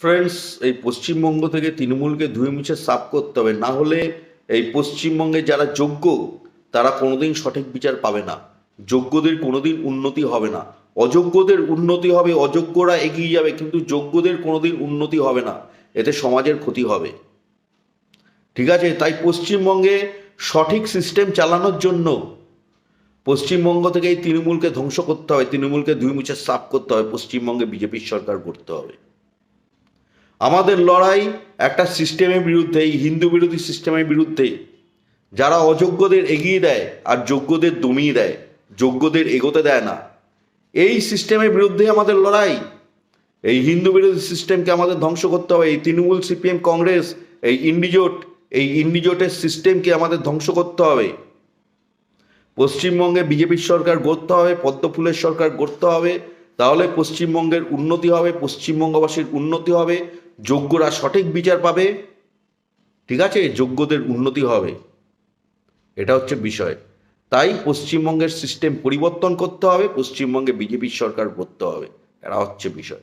Friends এই পশ্চিমবঙ্গ থেকে তৃণমূলকে ধুয়ে মুছে সাফ করতে হবে। না হলে এই পশ্চিমবঙ্গে যারা যোগ্য, তারা কোনোদিন সঠিক বিচার পাবে না। যোগ্যদের কোনোদিন উন্নতি হবে না। অযোগ্যদের উন্নতি হবে, অযোগ্যরা এগিয়ে যাবে, কিন্তু যোগ্যদের কোনোদিন উন্নতি হবে না। এতে সমাজের ক্ষতি হবে। ঠিক আছে? তাই পশ্চিমবঙ্গে সঠিক সিস্টেম চালানোর জন্য পশ্চিমবঙ্গ থেকে এই তৃণমূলকে ধ্বংস করতে হবে, তৃণমূলকে ধুই মুছে সাফ করতে হবে, পশ্চিমবঙ্গে বিজেপির সরকার করতে হবে। আমাদের লড়াই একটা সিস্টেমের বিরুদ্ধে, এই হিন্দু বিরোধী সিস্টেমের বিরুদ্ধে। যারা অযোগ্যদের এগিয়ে দেয় আর যোগ্যদের দমিয়ে দেয়, যোগ্যদের এগোতে দেয় না। এই সিস্টেমের বিরুদ্ধে আমাদের লড়াই। এই হিন্দু বিরোধী সিস্টেমকে আমাদের ধ্বংস করতে হবে। এই তৃণমূল সিপিএম কংগ্রেস, এই ইন্ডিজোট, এই ইন্ডিজোটের সিস্টেমকে আমাদের ধ্বংস করতে হবে। পশ্চিমবঙ্গে বিজেপির সরকার গড়তে হবে, পদ্মফুলের সরকার গড়তে হবে। তাহলে পশ্চিমবঙ্গের উন্নতি হবে, পশ্চিমবঙ্গবাসীর উন্নতি হবে। যোগ্যরা সঠিক বিচার পাবে, ঠিক আছে, যোগ্যদের উন্নতি হবে। এটা হচ্ছে বিষয়। তাই পশ্চিমবঙ্গের সিস্টেম পরিবর্তন করতে হবে, পশ্চিমবঙ্গে বিজেপির সরকার করতে হবে। এটা হচ্ছে বিষয়।